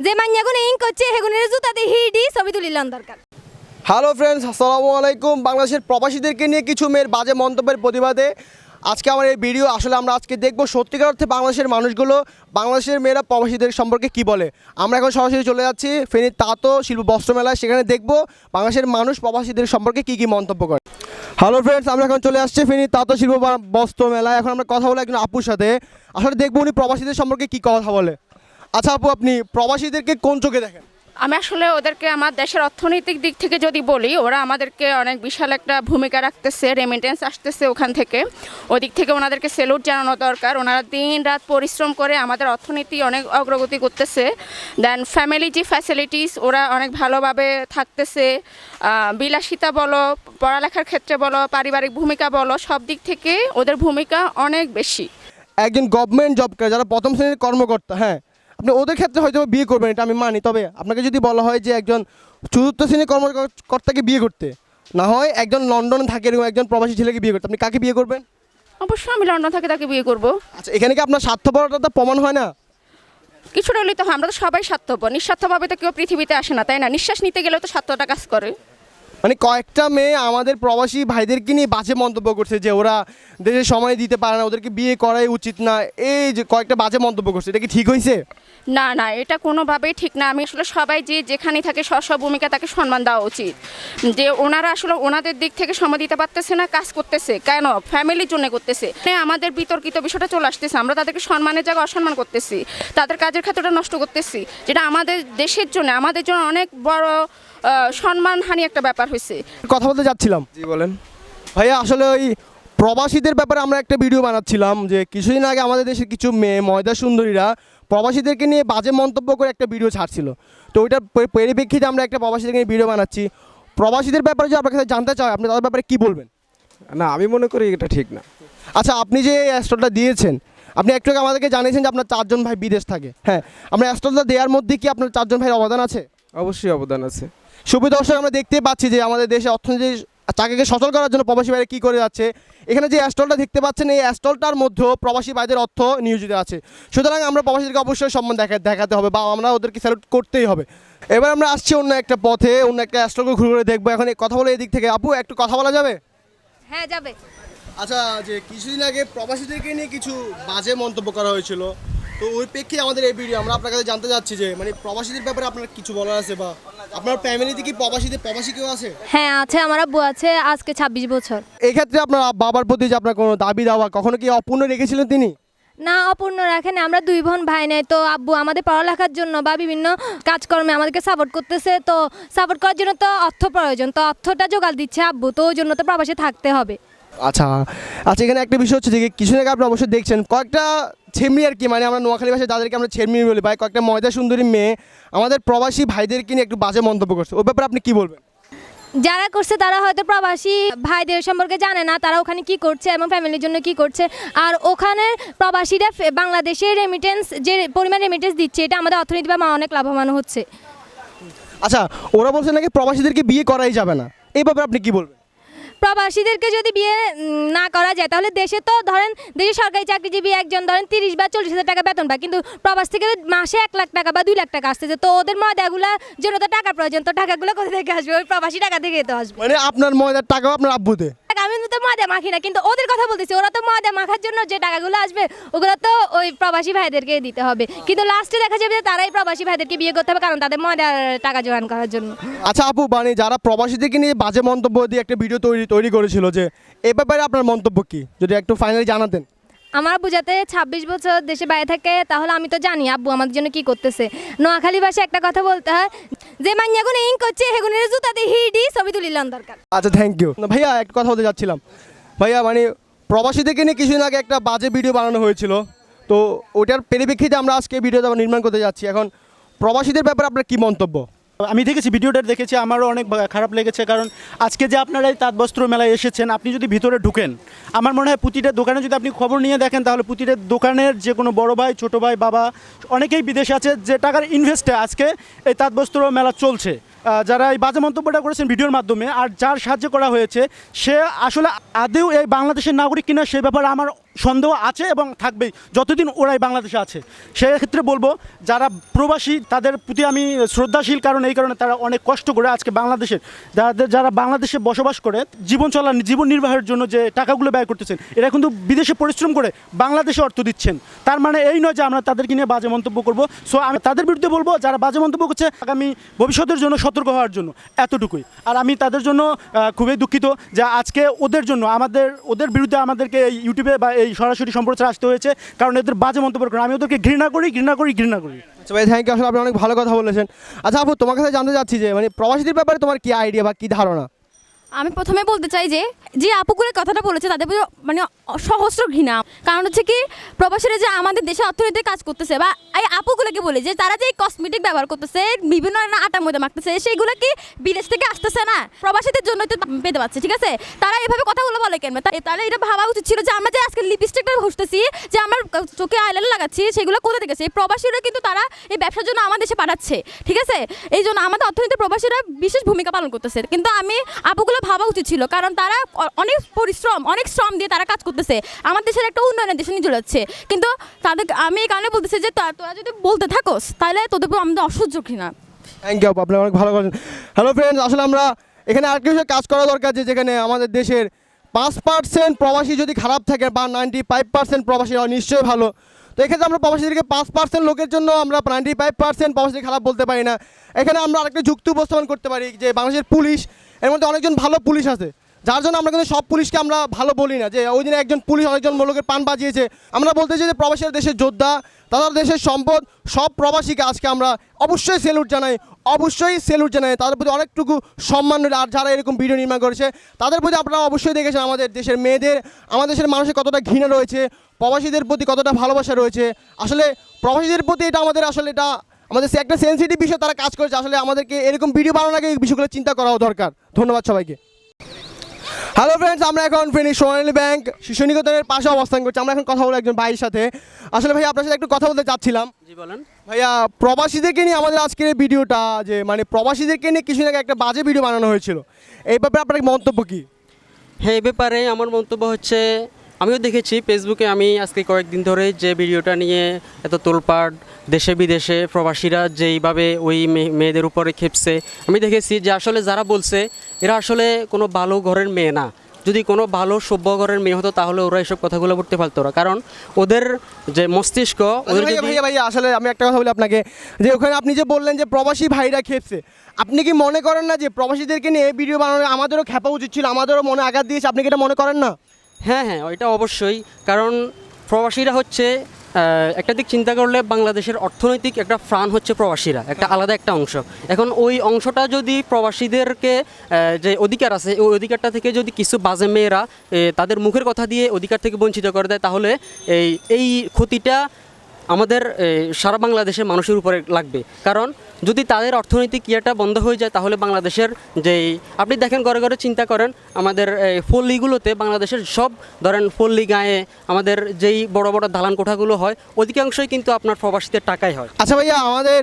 যে মান্যাগুনে ইন করছে হেগুনের জুতাতে হিডি ছবি তুলিলাম দরকার। হ্যালো ফ্রেন্ডস আসসালামু আলাইকুম। বাংলাদেশের প্রবাসীদেরকে নিয়ে কিছু মেয়ের বাজে মন্তব্যের প্রতিবাদে আজকে আমার এই ভিডিও, আসলে আমরা আজকে দেখব সত্যিকার অর্থে বাংলাদেশের মানুষগুলো, বাংলাদেশের মেয়েরা প্রবাসীদের সম্পর্কে কি বলে। আমরা এখন সরাসরি চলে যাচ্ছি ফেনীর তাঁত শিল্প বস্ত্র মেলায়। সেখানে দেখব বাংলাদেশের মানুষ প্রবাসীদের সম্পর্কে কি কি মন্তব্য করে। হ্যালো ফ্রেন্ডস আমরা এখন চলে আসছি ফেনীর তাঁত শিল্প বা- বস্ত্র মেলায়। এখন আমরা কথা বলে একজন আপুর সাথে। আসলে দেখব উনি প্রবাসীদের সম্পর্কে কি কথা বলে। আচ্ছা আপু আপনি প্রবাসীদেরকে কোন চোখে দেখেন? আমি আসলে ওদেরকে আমার দেশের অর্থনৈতিক দিক থেকে যদি বলি ওরা আমাদেরকে অনেক বিশাল একটা ভূমিকা রাখতেছে রেমিটেন্স আসতেছে ওখান থেকে। ওদিক থেকে ওনাদেরকে সেলুট জানানো দরকার। ওনারা দিন রাত পরিশ্রম করে আমাদের অর্থনীতি অনেক অগ্রগতি করতেছে। দেন ফ্যামিলি যে ফ্যাসিলিটিস ওরা অনেক ভালোভাবে থাকতেছে। বিলাসিতা বলো পড়ালেখার ক্ষেত্রে বলো পারিবারিক ভূমিকা বলো সব দিক থেকে ওদের ভূমিকা অনেক বেশি। একজন গভর্নমেন্ট জব করে যারা প্রথম শ্রেণির কর্মকর্তা হ্যাঁ আপনি ওদের ক্ষেত্রে হয়তো বিয়ে করবেন এটা আমি মানি। তবে আপনাকে যদি বলা হয় যে একজন চতুর্থ শ্রেণির কর্মকর্তাকে বিয়ে করতে না হয় একজন লন্ডনে থাকে এরকম একজন প্রবাসী ছেলেকে বিয়ে করতে আপনি কাকে বিয়ে করবেন? অবশ্যই আমি লন্ডন থেকে তাকে বিয়ে করব। আচ্ছা এখানে কি আপনার স্বার্থপরতা প্রমাণ হয় না? কিছুটা হলেই তো আমরা তো সবাই স্বার্থপর। নিঃস্বার্থভাবে তো কেউ পৃথিবীতে আসে না তাই না? নিঃশ্বাস নিতে গেলেও তো স্বার্থটা কাজ করে। মানে কয়েকটা মেয়ে আমাদের প্রবাসী ভাইদেরকে নিয়ে বাজে মন্তব্য করছে যে ওরা দেশে সময় দিতে পারে না ওদেরকে বিয়ে করাই উচিত না। এই যে কয়েকটা বাজে মন্তব্য করছে এটা কি ঠিক হয়েছে না না এটা কোনোভাবেই ঠিক না। আমি আসলে সবাই যে যেখানে থাকে স্ব স্ব ভূমিকা তাকে সম্মান দেওয়া উচিত। যে ওনারা আসলে ওনাদের দিক থেকে সময় দিতে পারতেছে না কাজ করতেছে। কেন? ফ্যামিলির জন্য করতেছে। মানে আমাদের বিতর্কিত বিষয়টা চলে আসতেছে। আমরা তাদেরকে সম্মানের জায়গায় অসম্মান করতেছি। তাদের কাজের ক্ষেত্রটা নষ্ট করতেছি। যেটা আমাদের দেশের জন্য আমাদের জন্য অনেক বড় সম্মানহানি একটা ব্যাপার হয়েছে। কথা বলতে যাচ্ছিলাম। জি বলেন। ভাইয়া আসলে ওই প্রবাসীদের ব্যাপারে আমরা একটা ভিডিও বানাচ্ছিলাম যে কিছুদিন আগে আমাদের দেশের কিছু মেয়ে ময়দা সুন্দরীরা প্রবাসীদেরকে নিয়ে বাজে মন্তব্য করে একটা ভিডিও ছাড়ছিল। তো ওইটার পরি- পরিপ্রেক্ষিতে আমরা একটা প্রবাসীদেরকে নিয়ে ভিডিও বানাচ্ছি। প্রবাসীদের ব্যাপারে যদি আপনার কাছে জানতে চাই আপনি তাদের ব্যাপারে কী বলবেন? না আমি মনে করি এটা ঠিক না। আচ্ছা আপনি যে স্টলটা দিয়েছেন আপনি একটু আগে আমাদেরকে জানিয়েছেন যে আপনার চারজন ভাই বিদেশ থাকে। হ্যাঁ আপনার স্টলটা দেওয়ার মধ্যে কি আপনার চারজন ভাইয়ের অবদান আছে? অবশ্যই অবদান আছে। সুবিধা দর্শক আমরা দেখতে পাচ্ছি যে আমাদের দেশে অর্থনীতি চাকরিকে সচল করার জন্য প্রবাসী বাইরে কী করে যাচ্ছে? এখানে যে অ্যাস্টলটা দেখতে পাচ্ছেন এই অ্যাস্টলটার মধ্যেও প্রবাসী ভাইদের অর্থ নিয়োজিত আছে। সুতরাং আমরা প্রবাসীদেরকে অবশ্যই সম্মান দেখা দেখাতে হবে বা আমরা ওদেরকে স্যালুট করতেই হবে। এবার আমরা আসছি অন্য একটা পথে অন্য একটা অ্যাস্টলকে ঘুরে ঘুরে দেখব। এখন এই কথা বলে এদিক থেকে। আপু একটু কথা বলা যাবে? হ্যাঁ যাবে। আচ্ছা যে কিছুদিন আগে প্রবাসীদেরকে নিয়ে কিছু বাজে মন্তব্য করা হয়েছিল। তো ওই প্রেক্ষে আমাদের এই ভিডিও আমরা আপনার কাছে জানতে চাচ্ছি যে মানে প্রবাসীদের ব্যাপারে আপনার কিছু বলার আছে বা আপনার ফ্যামিলিতে কি প্রবাসীদের প্রবাসী কেউ আছে? হ্যাঁ আছে আমার আব্বু আছে আজকে ছাব্বিশ বছর। এই ক্ষেত্রে আপনার বাবার প্রতি যে আপনার কোনো দাবি দাওয়া কখনো কি অপূর্ণ রেখেছিলেন তিনি? না অপূর্ণ রাখেন। আমরা দুই বোন ভাই নাই তো আব্বু আমাদের পড়ালেখার জন্য বা বিভিন্ন কাজকর্মে আমাদেরকে সাপোর্ট করতেছে তো সাপোর্ট করার জন্য তো অর্থ প্রয়োজন তো অর্থটা জোগাড় দিচ্ছে আব্বু তো ওই জন্য তো প্রবাসে থাকতে হবে। আচ্ছা আচ্ছা এখানে একটা বিষয় হচ্ছে যে কিছু আগে আপনি অবশ্যই দেখছেন কয়েকটা ছেমনি আর কি মানে আমরা নোয়াখালী ভাষায় যাদেরকে আমরা ছেমনি বলি ভাই কয়েকটা ময়দা সুন্দরী মেয়ে আমাদের প্রবাসী ভাইদেরকে নিয়ে একটু বাজে মন্তব্য করছে। ওই ব্যাপারে আপনি কি বলবেন? যারা করছে তারা হয়তো প্রবাসী ভাইদের সম্পর্কে জানে না তারা ওখানে কি করছে এবং ফ্যামিলির জন্য কি করছে। আর ওখানে প্রবাসীরা বাংলাদেশে রেমিটেন্স যে পরিমাণ রেমিটেন্স দিচ্ছে এটা আমাদের অর্থনীতি বা অনেক লাভবান হচ্ছে। আচ্ছা ওরা বলছে নাকি প্রবাসীদেরকে বিয়ে করাই যাবে না। এই ব্যাপারে আপনি কি বলবেন? প্রবাসীদেরকে যদি বিয়ে না করা যায়, তাহলে দেশে তো ধরেন, দেশে সরকারি চাকরিজীবী একজন ধরেন তিরিশ বা চল্লিশ হাজার টাকা বেতন পায়, কিন্তু প্রবাস থেকে মাসে এক লাখ টাকা বা দুই লাখ টাকা আসতেছে, তো ওদের ময়দাগুলা জন্য তো টাকা প্রয়োজন, তো টাকাগুলো কোথা থেকে আসবে? ওই প্রবাসী টাকা থেকে তো আসবে। মানে আপনার ময়দার টাকা আপনার আব্বুতে? আমি তো ময়দা মাখি না কিন্তু ওদের কথা বলতেছি ওরা তো ময়দা মাখার জন্য যে টাকাগুলো আসবে ওগুলো তো ওই প্রবাসী ভাইদেরকে দিতে হবে। কিন্তু লাস্টে দেখা যাবে যে তারাই প্রবাসী ভাইদেরকে বিয়ে করতে হবে কারণ তাদের ময়দার টাকা জোগান করার জন্য। আচ্ছা আপু মানে যারা প্রবাসীদেরকে নিয়ে বাজে মন্তব্য দিয়ে একটা ভিডিও তৈরি তৈরি করেছিল যে এ ব্যাপারে আপনার মন্তব্য কি? যদি একটু ফাইনালি জানাতেন। আমার বুঝাতে ছাব্বিশ বছর দেশে বাইরে থাকে তাহলে আমি তো জানি আব্বু আমাদের জন্য কি করতেছে। নোয়াখালী ভাষায় একটা কথা বলতে হয় যে মান্যাগুনে ইঙ্ক করছে হেগুনের জুতাতে হিডি ছবি তুলিলাম দরকার। আচ্ছা থ্যাংক ইউ ভাইয়া, একটা কথা বলতে যাচ্ছিলাম। ভাইয়া মানে প্রবাসীদেরকে নিয়ে কিছুদিন আগে একটা বাজে ভিডিও বানানো হয়েছিল। তো ওটার পরিপ্রেক্ষিতে আমরা আজকে ভিডিওটা নির্মাণ করতে যাচ্ছি। এখন প্রবাসীদের ব্যাপারে আপনার কি মন্তব্য? আমি দেখেছি, ভিডিওটা দেখেছি, আমারও অনেক খারাপ লেগেছে, কারণ আজকে যে আপনারা এই তাঁত বস্ত্র মেলায় এসেছেন, আপনি যদি ভিতরে ঢুকেন, আমার মনে হয় প্রতিটা দোকানে যদি আপনি খবর নিয়ে দেখেন, তাহলে প্রতিটা দোকানের যে কোনো বড় ভাই, ছোটো ভাই, বাবা, অনেকেই বিদেশে আছে যে টাকার ইনভেস্টে আজকে এই তাঁত বস্ত্র মেলা চলছে। যারা এই বাজে মন্তব্যটা করেছেন ভিডিওর মাধ্যমে, আর যার সাহায্য করা হয়েছে, সে আসলে আদেও এই বাংলাদেশের নাগরিক কিনা, সে ব্যাপারে আমার সন্দেহ আছে এবং থাকবেই, যতদিন ওরাই বাংলাদেশে আছে। সেক্ষেত্রে বলব, যারা প্রবাসী, তাদের প্রতি আমি শ্রদ্ধাশীল, কারণ এই কারণে তারা অনেক কষ্ট করে আজকে বাংলাদেশের, যাদের, যারা বাংলাদেশে বসবাস করে, জীবন চলার, জীবন নির্বাহের জন্য যে টাকাগুলো ব্যয় করতেছেন, এরা কিন্তু বিদেশে পরিশ্রম করে বাংলাদেশে অর্থ দিচ্ছেন। তার মানে এই নয় যে আমরা তাদেরকে নিয়ে বাজে মন্তব্য করব। সো আমি তাদের বিরুদ্ধে বলব, যারা বাজে মন্তব্য করছে, আগামী ভবিষ্যতের জন্য সতর্ক হওয়ার জন্য, এতটুকুই। আর আমি তাদের জন্য খুবই দুঃখিত যে আজকে ওদের জন্য, আমাদের, ওদের বিরুদ্ধে আমাদেরকে ইউটিউবে বা এই সরাসরি সম্প্রচার আসতে হয়েছে, কারণ এদের বাজে মন্তব্য করে আমি ওদেরকে ঘৃণা করি ঘৃণা করি ঘৃণা করি। আচ্ছা ভাই থ্যাংক ইউ আসলে আপনি অনেক ভালো কথা বলেছেন। আচ্ছা আপু, তোমার কাছে জানতে চাচ্ছি যে মানে প্রবাসীদের ব্যাপারে তোমার কী আইডিয়া বা কী ধারণা? আমি প্রথমে বলতে চাই যে যে আপুগুলো কথাটা বলেছে, তাদের মানে সহস্র ঘৃণা। কারণ হচ্ছে কি, প্রবাসীরা যে আমাদের দেশে অর্থনীতিতে কাজ করতেছে বা এই আপুগুলোকে বলি যে, তারা যে কসমেটিক ব্যবহার করতেছে, বিভিন্ন ধরনের আটা ময়দা মাখতেছে সেইগুলো কি বিদেশ থেকে আসতেছে না? প্রবাসীদের জন্য তো পেতে পাচ্ছে ঠিক আছে? তারা এভাবে কথাগুলো বলে কেন? তাহলে এটা ভাবা উচিত ছিল যে, আমরা যে আজকে লিপস্টিকটা ঘষতেছি, যে আমার চোখে আইলাইনার লাগাচ্ছি, সেগুলো কোথা থেকে এই প্রবাসীরা কিন্তু তারা এই ব্যবসার জন্য আমাদের দেশে পাঠাচ্ছে, ঠিক আছে? এই জন্য আমাদের অর্থনীতির প্রবাসীরা বিশেষ ভূমিকা পালন করতেছে। কিন্তু আমি আপুগুলো ভাবা উচিত ছিল, কারণ তারা অনেক পরিশ্রম, অনেক শ্রম দিয়ে তারা কাজ করতেছে। আমার দেশের একটা উন্নয়নের দেশে নিয়ে চলে যাচ্ছে। কিন্তু তাদের আমি এই কারণে বলতেছি যে তোরা যদি বলতে থাকোস, তাহলে তোদের আমাদের অসহ্য ঘৃণা। থ্যাংক ইউ আপু, আপনি অনেক ভালো করেন হ্যালো ফ্রেন্ডস আসলে আমরা এখানে আর কিছু কাজ করা দরকার যে যেখানে আমাদের দেশের পাঁচ পার্সেন্ট প্রবাসী যদি খারাপ থাকে বা নাইনটি ফাইভ পার্সেন্ট প্রবাসী নিশ্চয়ই ভালো। তো এক্ষেত্রে আমরা প্রবাসীদেরকে পাঁচ পার্সেন্ট লোকের জন্য আমরা নাইনটি ফাইভ পার্সেন্ট প্রবাসী খারাপ বলতে পারি না। এখানে আমরা আরেকটা যুক্তি উপস্থাপন করতে পারি যে বাংলাদেশের পুলিশ এর মধ্যে অনেকজন ভালো পুলিশ আছে। যার জন্য আমরা কিন্তু সব পুলিশকে আমরা ভালো বলি না যে, ওই দিনে একজন পুলিশ অনেকজন লোকের পান বাজিয়েছে। আমরা বলতে চাই যে, প্রবাসীর দেশের যোদ্ধা তাদের দেশের সম্পদ, সব প্রবাসীকে আজকে আমরা অবশ্যই সেলুট জানাই, অবশ্যই সেলুট জানাই। তাদের প্রতি অনেকটুকু সম্মান রইল। আর যারা এরকম ভিডিও নির্মাণ করেছে, তাদের প্রতি আপনারা অবশ্যই দেখেছেন আমাদের দেশের মেয়েদের, আমাদের দেশের মানুষের কতটা ঘৃণা রয়েছে, প্রবাসীদের প্রতি কতটা ভালোবাসা রয়েছে। আসলে প্রবাসীদের প্রতি এটা আমাদের আসলে এটা আমাদের সে একটা সেন্সিটিভ বিষয় তারা কাজ করেছে আসলে আমাদেরকে এরকম ভিডিও বানানোর আগে এই বিষয়গুলো চিন্তা করাও দরকার। ধন্যবাদ সবাইকে। হ্যালো ফ্রেন্ডস আমরা এখন ফেনী সোনালী ব্যাংক শিশু নিকেতনের পাশে অবস্থান করছি। আমরা এখন কথা বলব একজন ভাইয়ের সাথে। আসলে ভাই আপনার সাথে একটু কথা বলতে চাচ্ছিলাম। জি বলেন। ভাইয়া প্রবাসীদেরকে নিয়ে আমাদের আজকের এই ভিডিওটা যে মানে প্রবাসীদেরকে নিয়ে কিছু আগে একটা বাজে ভিডিও বানানো হয়েছিল। এই ব্যাপারে আপনার মন্তব্য কী? হ্যাঁ এই ব্যাপারে আমার মন্তব্য হচ্ছে আমিও দেখেছি ফেসবুকে আমি আজকে কয়েকদিন ধরে যে ভিডিওটা নিয়ে এত তোলপাড় দেশে বিদেশে প্রবাসীরা যেইভাবে ওই মেয়েদের উপরে খেপছে আমি দেখেছি যে আসলে যারা বলছে এরা আসলে কোনো ভালো ঘরের মেয়ে না। যদি কোনো ভালো সভ্য ঘরের মেয়ে হতো তাহলে ওরা এসব কথাগুলো বলতে পারতো না। কারণ ওদের যে মস্তিষ্ক ওদের ভাইয়া ভাইয়া ভাইয়া আসলে আমি একটা কথা বলি আপনাকে। যে ওখানে আপনি যে বললেন যে প্রবাসী ভাইরা খেপছে আপনি কি মনে করেন না যে প্রবাসীদেরকে নিয়ে এই ভিডিও বানানো আমাদেরও খেপা উচিত ছিল আমাদেরও মনে আঘাত দিয়েছে আপনি কি এটা মনে করেন না? হ্যাঁ হ্যাঁ ওইটা অবশ্যই। কারণ প্রবাসীরা হচ্ছে একটা দিক চিন্তা করলে বাংলাদেশের অর্থনৈতিক একটা প্রাণ হচ্ছে প্রবাসীরা, একটা আলাদা একটা অংশ। এখন ওই অংশটা যদি প্রবাসীদেরকে যে অধিকার আছে, ওই অধিকারটা থেকে যদি কিছু বাজে মেয়েরা তাদের মুখের কথা দিয়ে অধিকার থেকে বঞ্চিত করে দেয়, তাহলে এই এই ক্ষতিটা আমাদের সারা বাংলাদেশের মানুষের উপরে লাগবে। কারণ যদি তাদের অর্থনৈতিক ইয়েটা বন্ধ হয়ে যায়, তাহলে বাংলাদেশের যে আপনি দেখেন ঘরে ঘরে চিন্তা করেন, আমাদের এই পল্লীগুলোতে বাংলাদেশের সব, ধরেন পল্লী গায়ে আমাদের যেই বড় বড় দালান কোঠাগুলো হয়, অধিকাংশই কিন্তু আপনার প্রবাসীদের টাকাই হয়। আচ্ছা ভাইয়া, আমাদের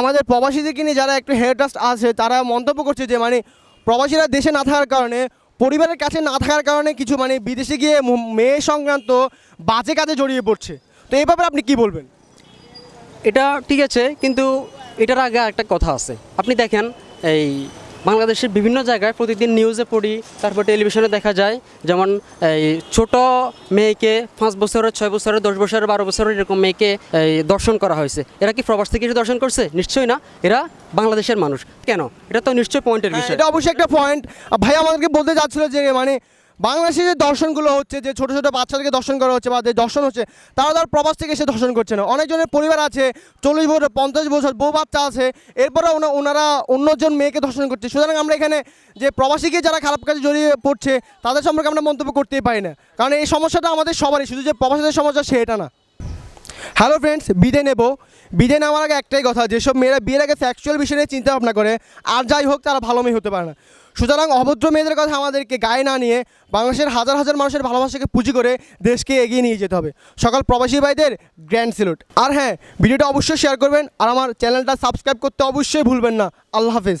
আমাদের প্রবাসীদেরকে নিয়ে যারা একটু হেড ট্রাস্ট আছে, তারা মন্তব্য করছে যে মানে প্রবাসীরা দেশে না থাকার কারণে, পরিবারের কাছে না থাকার কারণে কিছু মানে বিদেশে গিয়ে মেয়ে সংক্রান্ত বাজে কাজে জড়িয়ে পড়ছে। তো এই ব্যাপারে আপনি কি বলবেন? এটা ঠিক আছে কিন্তু এটার আগে একটা কথা আছে। আপনি দেখেন এই বাংলাদেশের বিভিন্ন জায়গায় প্রতিদিন নিউজে পড়ি তারপর টেলিভিশনে দেখা যায় যেমন এই ছোট মেয়েকে পাঁচ বছরের ছয় বছরের দশ বছরের বারো বছরের এরকম মেয়েকে এই দর্শন করা হয়েছে। এরা কি প্রবাস থেকে এসে দর্শন করছে? নিশ্চয়ই না। এরা বাংলাদেশের মানুষ। কেন? এটা তো নিশ্চয়ই পয়েন্টের বিষয়। এটা অবশ্যই একটা পয়েন্ট ভাই আমাদেরকে বলতে যাচ্ছিল যে মানে বাংলাদেশে যে দর্শনগুলো হচ্ছে, যে ছোটো ছোটো বাচ্চাদেরকে দর্শন করা হচ্ছে বা যে দর্শন হচ্ছে, তারা তার প্রবাস থেকে এসে দর্শন করছে না। অনেকজনের পরিবার আছে, চল্লিশ বছর, পঞ্চাশ বছর, বউ বাচ্চা আছে, এরপরে ওনা- ওনারা অন্যজন মেয়েকে দর্শন করছে। সুতরাং আমরা এখানে যে প্রবাসীকে যারা খারাপ কাজে জড়িয়ে পড়ছে, তাদের সম্পর্কে আমরা মন্তব্য করতেই পারি না। কারণ এই সমস্যাটা আমাদের সবারই, শুধু যে প্রবাসীদের সমস্যা সেটা না। হ্যালো ফ্রেন্ডস বিদে নেব। বিদে নেওয়ার আগে একটাই কথা, যেসব মেয়েরা বিয়ের আগে সেক্সুয়াল বিষয় নিয়ে চিন্তা ভাবনা করে, আর যাই হোক, তারা ভালো মেয়ে হতে পারে না। সুতরাং অভদ্র মেয়েদের কথা আমাদেরকে গায়ে না নিয়ে বাংলাদেশের হাজার হাজার মানুষের ভালোবাসাকে পুঁজি করে দেশকে এগিয়ে নিয়ে যেতে হবে। সকল প্রবাসী ভাইদের গ্র্যান্ড স্যালুট আর হ্যাঁ ভিডিওটা অবশ্যই শেয়ার করবেন আর আমার চ্যানেলটা সাবস্ক্রাইব করতে অবশ্যই ভুলবেন না। আল্লাহ হাফেজ।